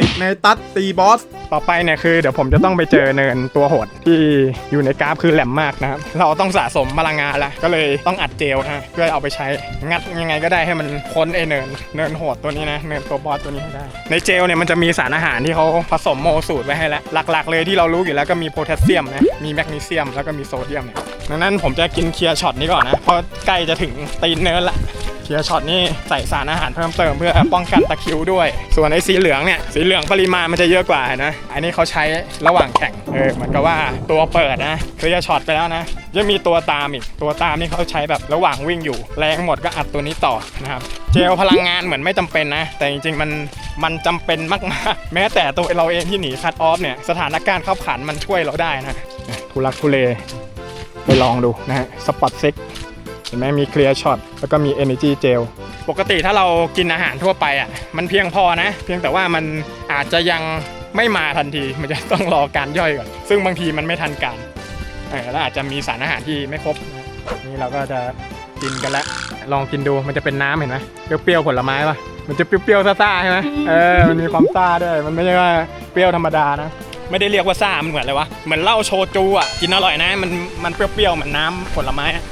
ติดในตัดตีบอส ต่อไปเนี่ยคือเดี๋ยวผมจะต้องไปเจอเนินตัวโหดที่อยู่ในกราฟคือแหลมมากนะครับ เราต้องสะสมพลังงานละก็เลยต้องอัดเจลนะเพื่อเอาไปใช้งัดยังไงก็ได้ให้มันพ้นไอเนินเนินโหดตัวนี้นะเนินตัวบอสตัวนี้ให้ได้ในเจลเนี่ยมันจะมีสารอาหารที่เขาผสมโมสูตรไว้ให้แล้วหลักๆ เลยที่เรารู้อยู่แล้วก็มีโพแทสเซียมนะมีแมกนีเซียมแล้วก็มีโซเดียมเนี่ย ดังนั้นผมจะกินเคลียร์ช็อตนี้ก่อนนะ เพราะใกล้จะถึงตีนเนินละเคียร์ช็อตนี่ใส่สารอาหารเพิ่มเติมเพื่อป้องกันตะคริวด้วย ส่วนไอ้สีเหลืองเนี่ยสีเหลืองปริมาณมันจะเยอะกว่านะ อันนี้เขาใช้ระหว่างแข่งเออเหมือนกับว่าตัวเปิดนะเคลียร์ช็อตไปแล้วนะยังมีตัวตามอีกตัวตามนี่เขาใช้แบบระหว่างวิ่งอยู่ แรงหมดก็อัดตัวนี้ต่อนะครับเจลพลังงานเหมือนไม่จำเป็นนะ แต่จริงๆมันมันจำเป็นมากๆ แม้แต่ตัวเราเองที่หนีคัดออฟเนี่ยสถานการณ์ขับขันมันช่วยเราได้นะทุลักทุเล ไปลองดูนะฮะสปอตเซ็กเห็นไหมมีเคลียร์ช็อตแล้วก็มี Energy Gel ปกติถ้าเรากินอาหารทั่วไปอะมันเพียงพอนะ เพียงแต่ว่ามันอาจจะยังไม่มาทันทีมันจะต้องรอการย่อยก่อน ซึ่งบางทีมันไม่ทันการแล้วอาจจะมีสารอาหารที่ไม่ครบนี่เราก็จะกินกันแล้วลองกินดูมันจะเป็นน้ำเห็นไหมเปรี้ยวๆผลไม้ปะมันจะเปรี้ยวๆซ่าๆใช่ไหมเออมันมีความซ่าด้วยมันไม่ใช่ว่าเปรี้ยวธรรมดานะ ไม่ได้เรียกว่าซ่ามันเหมือนอะไรวะ เหมือนเหล้าโชจูอะ กินอร่อยนะ มันมันเปรี้ยวๆ เหมือนน้ำผลไม้อะ